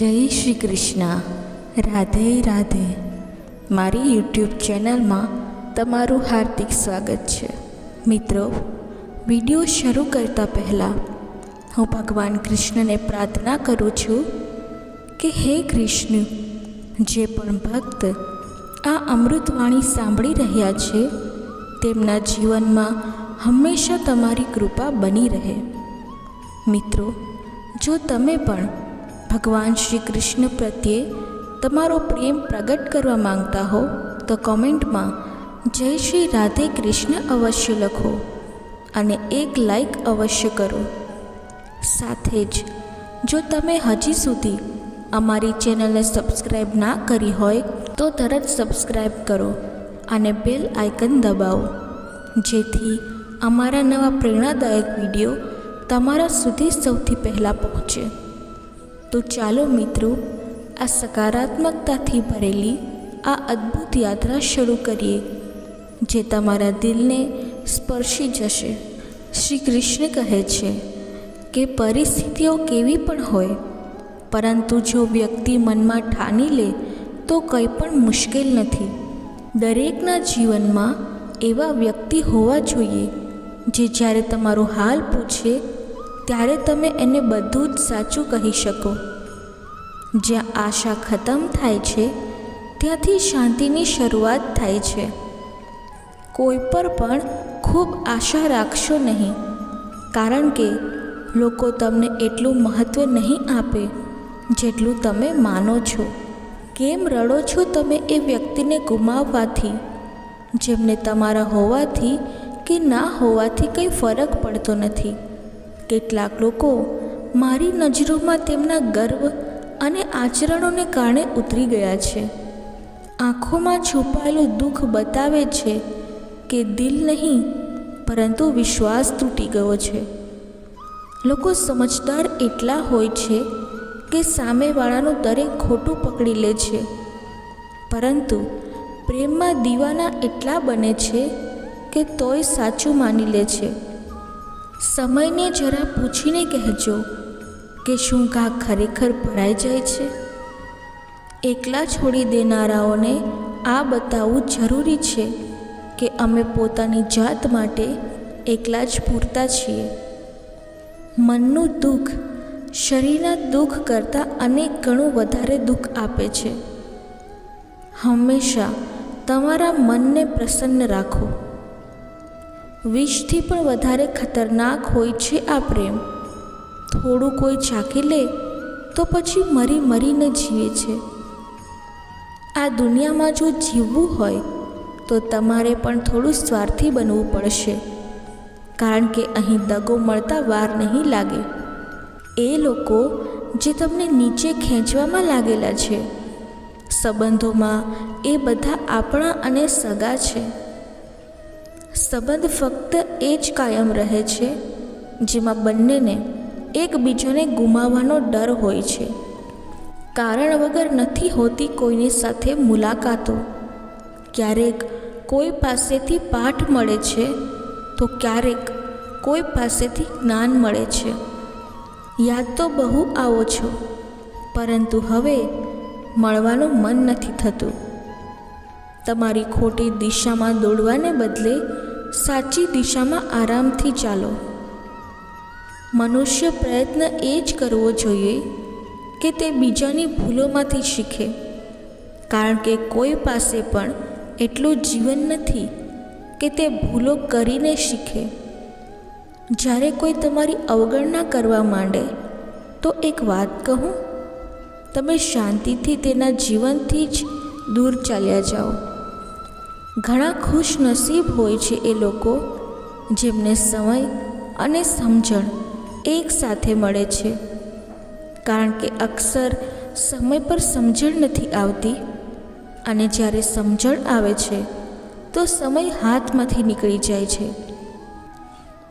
જય શ્રી કૃષ્ણ. રાધે રાધે. મારી યુટ્યુબ ચેનલમાં તમારું હાર્દિક સ્વાગત છે. મિત્રો, વીડિયો શરૂ કરતા પહેલાં, હું ભગવાન કૃષ્ણને પ્રાર્થના કરું છું કે હે કૃષ્ણ, જે પણ ભક્ત આ અમૃતવાણી સાંભળી રહ્યા છે, તેમના જીવનમાં હંમેશા તમારી કૃપા બની રહે. મિત્રો, જો તમે પણ ભગવાન શ્રી કૃષ્ણ પ્રત્યે તમારો પ્રેમ પ્રગટ કરવા માંગતા હો, તો કોમેન્ટમાં જય શ્રી રાધે કૃષ્ણ અવશ્ય લખો અને એક લાઈક અવશ્ય કરો. સાથે જ, જો તમે હજી સુધી અમારી ચેનલને સબસ્ક્રાઈબ ના કરી હોય, તો તરત સબસ્ક્રાઈબ કરો અને બેલ આઇકન દબાવો, જેથી અમારા નવા પ્રેરણાદાયક વીડિયો તમારા સુધી સૌથી પહેલાં પહોંચે. તો ચાલો મિત્રો, આ સકારાત્મકતાથી ભરેલી આ અદ્ભુત યાત્રા શરૂ કરીએ, જે તમારા દિલને સ્પર્શી જશે. શ્રી કૃષ્ણ કહે છે કે પરિસ્થિતિઓ કેવી પણ હોય, પરંતુ જો વ્યક્તિ મનમાં ઠાની લે, તો કંઈ પણ મુશ્કેલ નથી. દરેકના જીવનમાં એવા વ્યક્તિ હોવા જોઈએ, જે જ્યારે તમારો હાલ પૂછે ત્યારે તમે એને બધું જ સાચું કહી શકો. જ્યાં આશા ખતમ થાય છે, ત્યાંથી શાંતિની શરૂઆત થાય છે. કોઈ પર પણ ખૂબ આશા રાખશો નહીં, કારણ કે લોકો તમને એટલું મહત્ત્વ નહીં આપે જેટલું તમે માનો છો. કેમ રડો છો તમે એ વ્યક્તિને ગુમાવવાથી? જેમને તમારા હોવાથી કે ના હોવાથી કંઈ ફરક પડતો નથી. કેટલાક લોકો મારી નજરોમાં તેમના ગર્વ અને આચરણોને કારણે ઉતરી ગયા છે. આંખોમાં છુપાયેલું દુઃખ બતાવે છે કે દિલ નહીં, પરંતુ વિશ્વાસ તૂટી ગયો છે. લોકો સમજદાર એટલા હોય છે કે સામેવાળાનું દરેક ખોટું પકડી લે છે. પરંતુ પ્રેમમાં દીવાના એટલા બને છે કે તોય સાચું માની લે છે. સમયને જરા પૂછીને કહેજો કે શું કા ખરેખર ભરાઈ જાય છે. એકલા છોડી દેનારાઓને આ બતાવવું જરૂરી છે કે અમે પોતાની જાત માટે એકલા જ પૂરતા છીએ. મનનું દુઃખ, શરીરના દુઃખ કરતાં અનેક ગણું વધારે દુઃખ આપે છે. હંમેશા તમારા મનને પ્રસન્ન રાખો. વિષથી પણ વધારે ખતરનાક હોય છે આ પ્રેમ. થોડું કોઈ ચાખી લે, તો પછી મરી મરીને જીવે છે. આ દુનિયામાં જો જીવવું હોય, તો તમારે પણ થોડું સ્વાર્થી બનવું પડશે. કારણ કે અહીં દગો મળતા વાર નહીં લાગે. એ લોકો જે તમને નીચે ખેંચવામાં લાગેલા છે. સંબંધોમાં એ બધા આપણા અને સગા છે. સંબંધ ફક્ત એ જ કાયમ રહે છે, જેમાં બંનેને એકબીજાને ગુમાવવાનો ડર હોય છે. કારણ વગર નથી હોતી કોઈની સાથે મુલાકાતો. ક્યારેક કોઈ પાસેથી પાઠ મળે છે, તો ક્યારેક કોઈ પાસેથી જ્ઞાન મળે છે. યાદ તો બહુ આવો છો, પરંતુ હવે મળવાનું મન નથી થતું. તમારી ખોટી દિશામાં દોડવાને બદલે સાચી દિશામાં આરામથી ચાલો. મનુષ્ય પ્રયત્ન એ જ કરવો જોઈએ કે તે બીજાની ભૂલોમાંથી શીખે. કારણ કે કોઈ પાસે પણ એટલું જીવન નથી કે તે ભૂલો કરીને શીખે. જ્યારે કોઈ તમારી અવગણના કરવા માંડે, તો એક વાત કહું? તમે શાંતિથી તેના જીવનથી જ દૂર ચાલ્યા જાઓ. ઘણા ખુશનસીબ હોય છે એ લોકો, જેમને સમય અને સમજણ એક સાથે મળે છે. કારણ કે અક્સર સમય પર સમજણ નથી આવતી અને જ્યારે સમજણ આવે છે, તો સમય હાથમાંથી નીકળી જાય છે.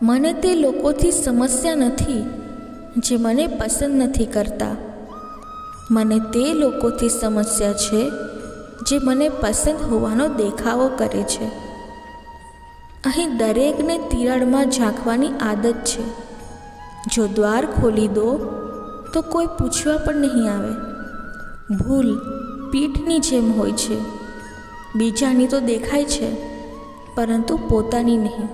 મને તે લોકોથી સમસ્યા નથી જે મને પસંદ નથી કરતા. મને તે લોકોથી સમસ્યા છે જે મને પસંદ હોવાનો દેખાવો કરે છે. અહીં દરેકને તિરાડમાં ઝાંખવાની આદત છે. જો દ્વાર ખોલી દો, તો કોઈ પૂછવા પણ નહીં આવે. ભૂલ પીઠની જેમ હોય છે. બીજાની તો દેખાય છે, પરંતુ પોતાની નહીં.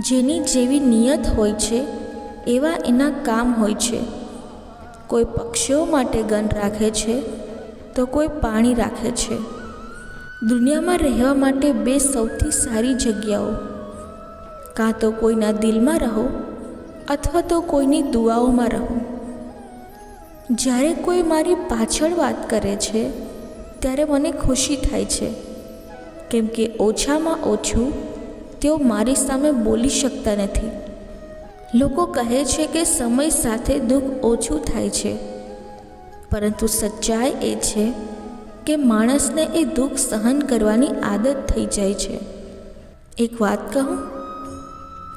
જેની જેવી નિયત હોય છે, એવા એના કામ હોય છે. કોઈ પક્ષીઓ માટે ગન રાખે છે તો કોઈ પાણી રાખે છે. દુનિયામાં રહેવા માટે બે સૌથી સારી જગ્યાઓ. કાં તો કોઈના દિલમાં રહો, અથવા તો કોઈની દુઆઓમાં રહો. જ્યારે કોઈ મારી પાછળ વાત કરે છે, ત્યારે મને ખુશી થાય છે. કેમ કે ઓછામાં ઓછું તેઓ મારી સામે બોલી શકતા નથી. લોકો કહે છે કે સમય સાથે દુઃખ ઓછું થાય છે. પરંતુ સચ્ચાઈ એ છે કે માણસને એ દુઃખ સહન કરવાની આદત થઈ જાય છે. એક વાત કહું?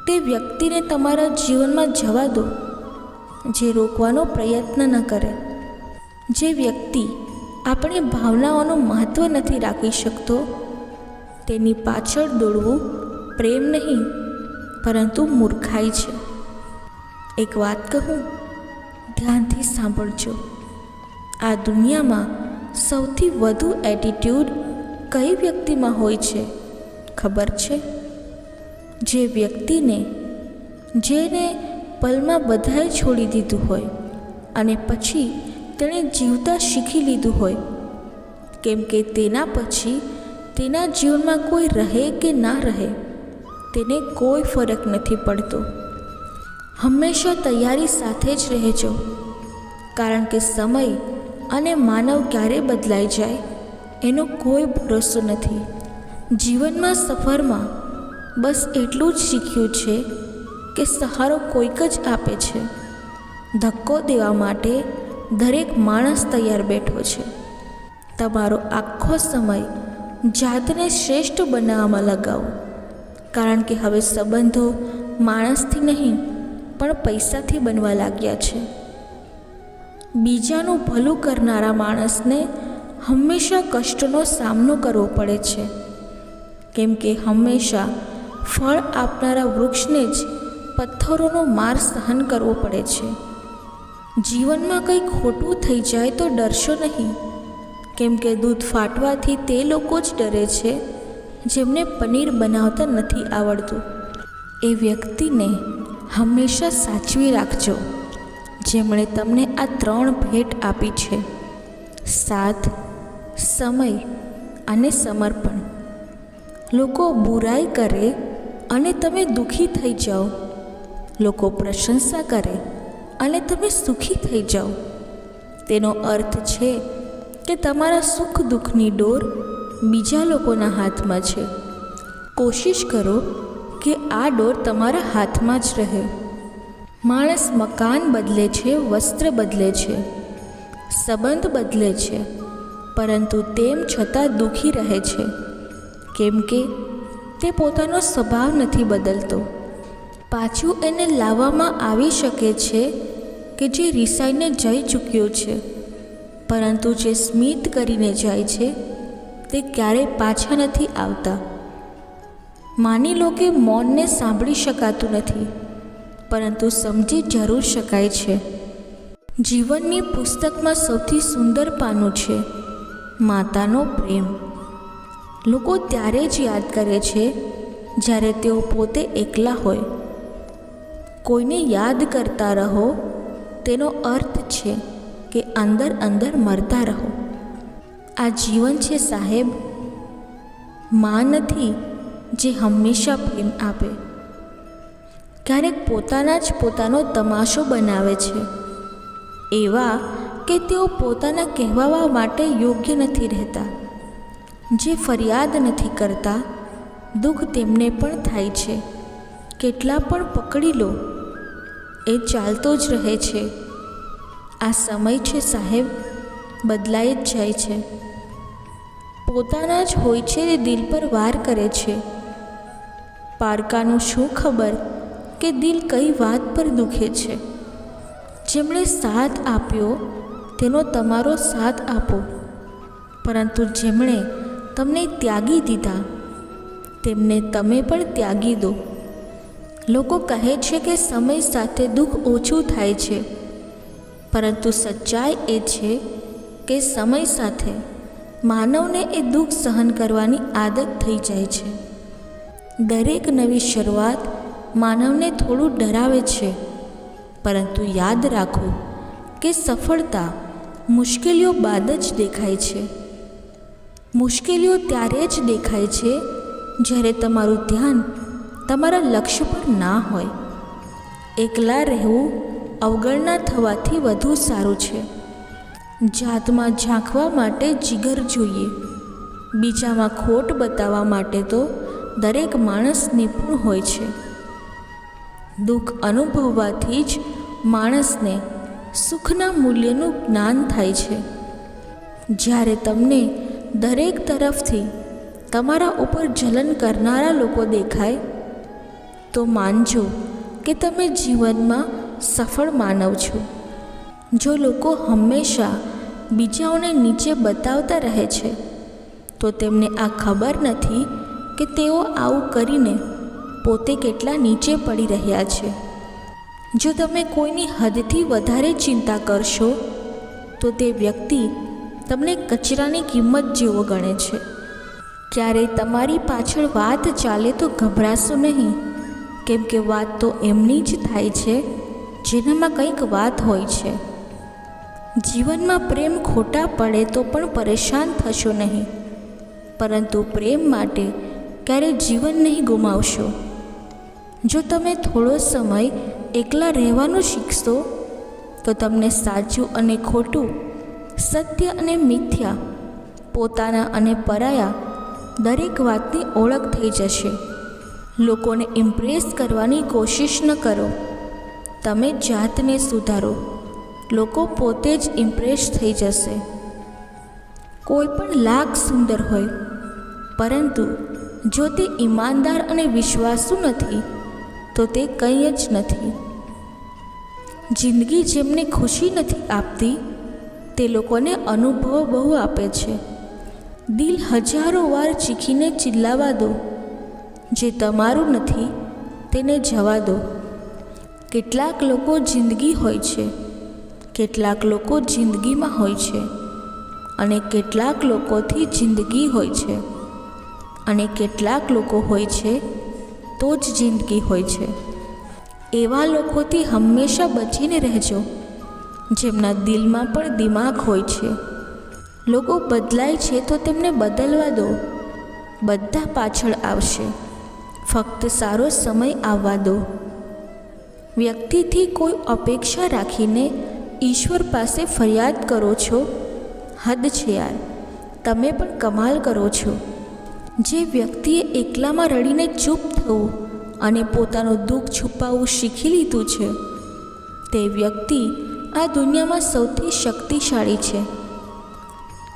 તે વ્યક્તિને તમારા જીવનમાં જવા દો, જે રોકવાનો પ્રયત્ન ન કરે. જે વ્યક્તિ આપણી ભાવનાઓનું મહત્ત્વ નથી રાખી શકતો, તેની પાછળ દોડવું પ્રેમ નહીં, પરંતુ મૂર્ખાઈ છે. એક વાત કહું? ધ્યાનથી સાંભળજો. આ દુનિયામાં સૌથી વધુ એટીટ્યૂડ કઈ વ્યક્તિમાં હોય છે? ખબર છે? જે વ્યક્તિને, જેને પલમાં બધાએ છોડી દીધું હોય અને પછી તેણે જીવતા શીખી લીધું હોય, કેમ કે તેના પછી તેના જીવનમાં કોઈ રહે કે ના રહે, તેને કોઈ ફરક નથી પડતો. હંમેશા તૈયારી સાથે જ રહેજો, કારણ કે સમય અને માનવ ક્યારે બદલાઈ જાય, એનો કોઈ ભરોસો નથી. જીવનમાં સફરમાં બસ એટલું જ શીખ્યું છે કે સહારો કોઈક જ આપે છે. ધક્કો દેવા માટે દરેક માણસ તૈયાર બેઠો છે. તમારો આખો સમય જાતને શ્રેષ્ઠ બનાવવામાં લગાવો. કારણ કે હવે સંબંધો માણસથી નહીં, પણ પૈસાથી બનવા લાગ્યા છે. બીજાનું ભલું કરનારા માણસને હંમેશા કષ્ટનો સામનો કરવો પડે છે. કેમ કે હંમેશા ફળ આપનારા વૃક્ષને જ પથ્થરોનો માર સહન કરવો પડે છે. જીવનમાં કંઈ ખોટું થઈ જાય તો ડરશો નહીં. કેમ કે દૂધ ફાટવાથી તે લોકો જ ડરે છે, જેમને પનીર બનાવતા નથી આવડતું. એ વ્યક્તિને હંમેશા સાચવી રાખજો. જેમણે તમને આ ત્રણ ભેટ આપી છે. સાથ, સમય અને સમર્પણ. લોકો બુરાઈ કરે અને તમે દુઃખી થઈ જાઓ. લોકો પ્રશંસા કરે અને તમે સુખી થઈ જાઓ. તેનો અર્થ છે કે તમારા સુખ દુઃખની ડોર બીજા લોકોના હાથમાં છે. કોશિશ કરો કે આ ડોર તમારા હાથમાં જ રહે. માણસ મકાન બદલે છે, વસ્ત્ર બદલે છે, સંબંધ બદલે છે, પરંતુ તેમ છતાં દુઃખી રહે છે. કેમ કે તે પોતાનો સ્વભાવ નથી બદલતો. પાછું એને લાવવામાં આવી શકે છે કે જે રિસાઈને જઈ ચૂક્યો છે, પરંતુ જે સ્મિત કરીને જાય છે, તે ક્યારેય પાછા નથી આવતા. માની લો કે મૌનને સાંભળી શકાતું નથી. પરંતુ સમજી જરૂર શકાય છે. જીવનની પુસ્તકમાં સૌથી સુંદર પાનું છે, માતાનો પ્રેમ. લોકો ત્યારે જ યાદ કરે છે, જ્યારે તેઓ પોતે એકલા હોય. કોઈને યાદ કરતા રહો, તેનો અર્થ છે કે અંદર અંદર મરતા રહો. આ જીવન છે સાહેબ, માં નથી, જે હંમેશા પ્રેમ આપે. ક્યારેક પોતાના જ પોતાનો તમાશો બનાવે છે. એવા કે તેઓ પોતાના કહેવાવા માટે યોગ્ય નથી રહેતા. જે ફરિયાદ નથી કરતા, દુઃખ તેમને પણ થાય છે. કેટલા પણ પકડી લો, એ ચાલતો જ રહે છે. આ સમય છે સાહેબ, બદલાઈ જ જાય છે. પોતાના જ હોય છે તે દિલ પર વાર કરે છે. પારકાનું શું ખબર? કે દિલ કઈ વાત પર દુખે છે? જેમણે સાથ આપ્યો, તેનો તમારો સાથ આપો. પરંતુ જેમણે તમને ત્યાગી દીધા, તેમને તમે પણ ત્યાગી દો. લોકો કહે છે કે સમય સાથે દુઃખ ઓછું થાય છે. પરંતુ સચ્ચાઈ એ છે કે સમય સાથે માનવને એ દુઃખ સહન કરવાની આદત થઈ જાય છે. દરેક નવી શરૂઆત માનવને થોડું ડરાવે છે. પરંતુ યાદ રાખો કે સફળતા મુશ્કેલીઓ બાદ જ દેખાય છે. મુશ્કેલીઓ ત્યારે જ દેખાય છે જ્યારે તમારું ધ્યાન તમારા લક્ષ્ય પર ના હોય. એકલા રહેવું અવગણના થવાથી વધુ સારું છે. જાતમાં ઝાંખવા માટે જીગર જોઈએ. બીજામાં ખોટ બતાવવા માટે તો દરેક માણસ નિપુણ હોય છે. દુઃખ અનુભવવાથી જ માણસને સુખના મૂલ્યનું જ્ઞાન થાય છે. જ્યારે તમને દરેક તરફથી તમારા ઉપર જલન કરનારા લોકો દેખાય, તો માનજો કે તમે જીવનમાં સફળ માનવ છો. જો લોકો હંમેશા બીજાઓને નીચે બતાવતા રહે છે, તો તેમને આ ખબર નથી કે તેઓ આવું કરીને પોતે કેટલા નીચે પડી રહ્યા છે? જો તમે કોઈની હદથી વધારે ચિંતા કરશો, તો તે વ્યક્તિ તમને કચરાની કિંમત જેવો ગણે છે. ક્યારેય તમારી પાછળ વાત ચાલે તો ગભરાશો નહીં. કેમ કે વાત તો એમની જ થાય છે, જેનામાં કંઈક વાત હોય છે. જીવનમાં પ્રેમ ખોટા પડે તો પણ પરેશાન થશો નહીં. પરંતુ પ્રેમ માટે ક્યારેય જીવન નહીં ગુમાવશો. જો તમે થોડો સમય એકલા રહેવાનું શીખશો, તો તમને સાચું અને ખોટું, સત્ય અને મિથ્યા, પોતાના અને પરાયા દરેક વાતની ઓળખ થઈ જશે. લોકોને ઇમ્પ્રેસ કરવાની કોશિશ ન કરો. તમે જાતને સુધારો. લોકો પોતે જ ઇમ્પ્રેસ થઈ જશે. કોઈ પણ લાખ સુંદર હોય, પરંતુ જો તે ઈમાનદાર અને વિશ્વાસુ નથી તો તે કંઈ જ નથી. જિંદગી જેમને ખુશી નથી આપતી, તે લોકોને અનુભવો બહુ આપે છે. દિલ હજારો વાર ચીખીને ચિલ્લાવા દો. જે તમારું નથી, તેને જવા દો. કેટલાક લોકો જિંદગી હોય છે, કેટલાક લોકો જિંદગીમાં હોય છે, અને કેટલાક લોકોથી જિંદગી હોય છે, અને કેટલાક લોકો હોય છે તો જ જિંદગી હોય છે. એવા લોકોથી હંમેશા બચીને રહેજો. જેમના દિલમાં પણ દિમાગ હોય છે. લોકો બદલાય છે તો તેમને બદલવા દો. બધા પાછળ આવશે. ફક્ત સારો સમય આવવા દો. વ્યક્તિથી કોઈ અપેક્ષા રાખીને ઈશ્વર પાસે ફરિયાદ કરો છો? હદ છે યાર. તમે પણ કમાલ કરો છો. જે વ્યક્તિએ એકલામાં રડીને ચૂપ થવું અને પોતાનું દુઃખ છુપાવવું શીખી લીધું છે, તે વ્યક્તિ આ દુનિયામાં સૌથી શક્તિશાળી છે.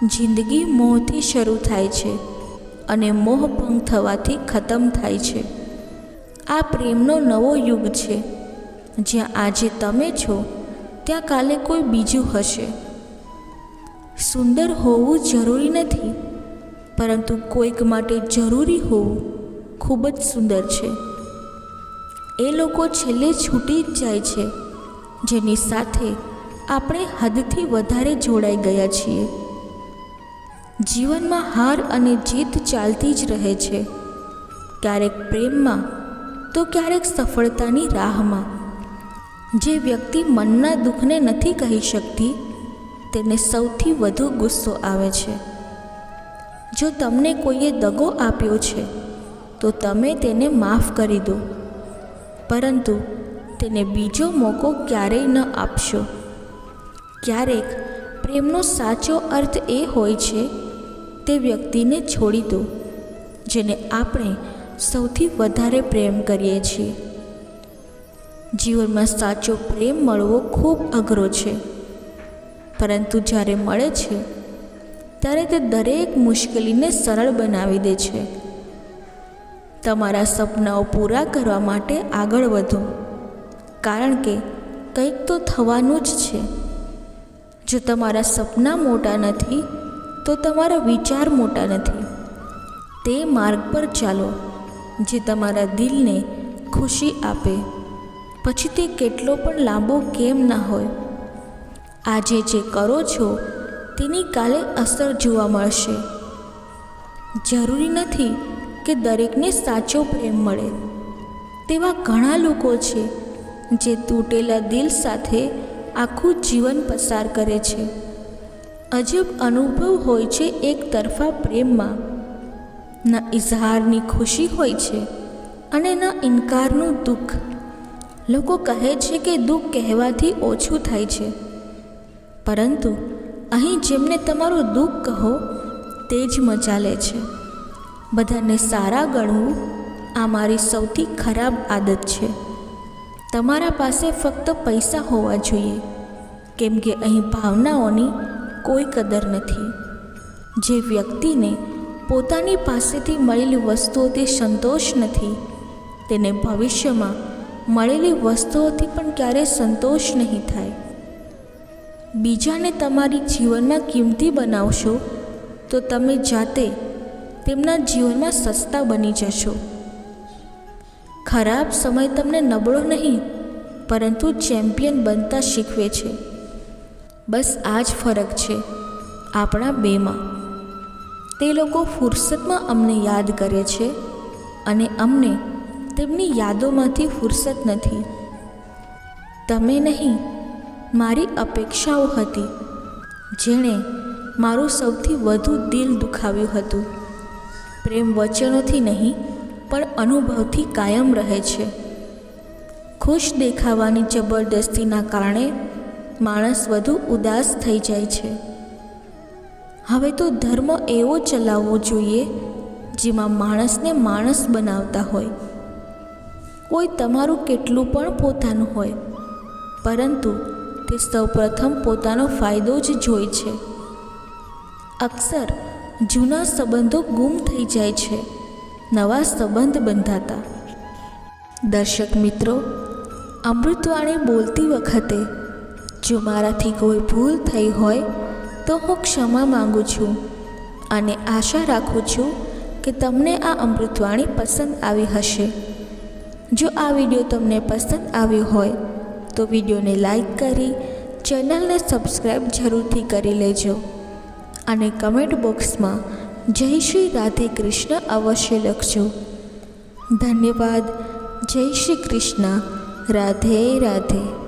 જિંદગી મોહથી શરૂ થાય છે અને મોહ ભંગ થવાથી ખતમ થાય છે. આ પ્રેમનો નવો યુગ છે. જ્યાં આજે તમે છો, ત્યાં કાલે કોઈ બીજું હશે. સુંદર હોવું જરૂરી નથી પરંતુ કોઈક માટે જરૂરી હોવું ખૂબ જ સુંદર છે. એ લોકો છેલ્લે છૂટી જ જાય છે. જેની સાથે આપણે હદથી વધારે જોડાઈ ગયા છીએ. જીવનમાં હાર અને જીત ચાલતી જ રહે છે. ક્યારેક પ્રેમમાં, તો ક્યારેક સફળતાની રાહમાં. જે વ્યક્તિ મનના દુઃખને નથી કહી શકતી, તેને સૌથી વધુ ગુસ્સો આવે છે. જો તમને કોઈએ દગો આપ્યો છે, તો તમે તેને માફ કરી દો. પરંતુ તેને બીજો મોકો ક્યારેય ન આપશો. ક્યારેક પ્રેમનો સાચો અર્થ એ હોય છે, તે વ્યક્તિને છોડી દો, જેને આપણે સૌથી વધારે પ્રેમ કરીએ છીએ. જીવનમાં સાચો પ્રેમ મળવો ખૂબ અઘરો છે. પરંતુ જ્યારે મળે છે ત્યારે તે દરેક મુશ્કેલીને સરળ બનાવી દે છે. તમારા સપનાઓ પૂરા કરવા માટે આગળ વધો. કારણ કે કંઈક તો થવાનું જ છે. જો તમારા સપના મોટા નથી, તો તમારા વિચાર મોટા નથી. તે માર્ગ પર ચાલો, જે તમારા દિલને ખુશી આપે. પછી તે કેટલો પણ લાંબો કેમ ના હોય. આજે જે કરો છો તેની કાલે અસર જોવા મળશે. જરૂરી નથી કે દરેકને સાચો પ્રેમ મળે. તેવા ઘણા લોકો છે જે તૂટેલા દિલ સાથે આખું જીવન પસાર કરે છે. અજબ અનુભવ હોય છે એક તરફા પ્રેમમાં. ના ઇઝહારની ખુશી હોય છે અને ના ઇનકારનું દુઃખ. લોકો કહે છે કે દુઃખ કહેવાથી ઓછું થાય છે. પરંતુ અહીં જેમને તમારું દુઃખ કહો, તે જ મજા લે છે. બધાને સારા ગણવું આ મારી સૌથી ખરાબ આદત છે. તમારા પાસે ફક્ત પૈસા હોવા જોઈએ, કેમ કે અહીં ભાવનાઓની કોઈ કદર નથી. જે વ્યક્તિને પોતાની પાસેથી મળેલી વસ્તુઓથી સંતોષ નથી, તેને ભવિષ્યમાં મળેલી વસ્તુઓથી પણ ક્યારેય સંતોષ નહીં થાય. બીજાને તમારી જીવનમાં કિંમતી બનાવશો, તો તમે જાતે તેમના જીવનમાં સસ્તા બની જશો. ખરાબ સમય તમને નબળો નહીં, પરંતુ ચેમ્પિયન બનતા શીખવે છે. બસ આ જ ફરક છે આપણા બેમાં. તે લોકો ફુરસતમાં અમને યાદ કરે છે અને અમને તેમની યાદોમાંથી ફુરસત નથી. તમે નહીં મારી અપેક્ષાઓ હતી, જેણે મારું સૌથી વધુ દિલ દુખાવ્યું હતું. પ્રેમ વચનોથી નહીં, પણ અનુભવથી કાયમ રહે છે. ખુશ દેખાવાની જબરદસ્તીના કારણે માણસ વધુ ઉદાસ થઈ જાય છે. હવે તો ધર્મ એવો ચલાવવો જોઈએ, જેમાં માણસને માણસ બનાવતા હોય. કોઈ તમારું કેટલું પણ પોતાનું હોય, પરંતુ તે સૌપ્રથમ પોતાનો ફાયદો જ જોઈ છે. અક્સર જૂના સંબંધો ગુમ થઈ જાય છે. નવા સંબંધ બંધાતા. દર્શક મિત્રો, અમૃતવાણી બોલતી વખતે જો મારાથી કોઈ ભૂલ થઈ હોય તો હું ક્ષમા માગું છું અને આશા રાખું છું કે તમને આ અમૃતવાણી પસંદ આવી હશે. જો આ વીડિયો તમને પસંદ આવ્યો હોય તો વિડીયોને લાઈક કરી, ચેનલને સબસ્ક્રાઈબ જરૂરથી કરી લેજો. અને કમેન્ટ બોક્સમાં જય શ્રી રાધે કૃષ્ણ અવશ્ય લખજો. ધન્યવાદ. જય શ્રી કૃષ્ણ. રાધે રાધે.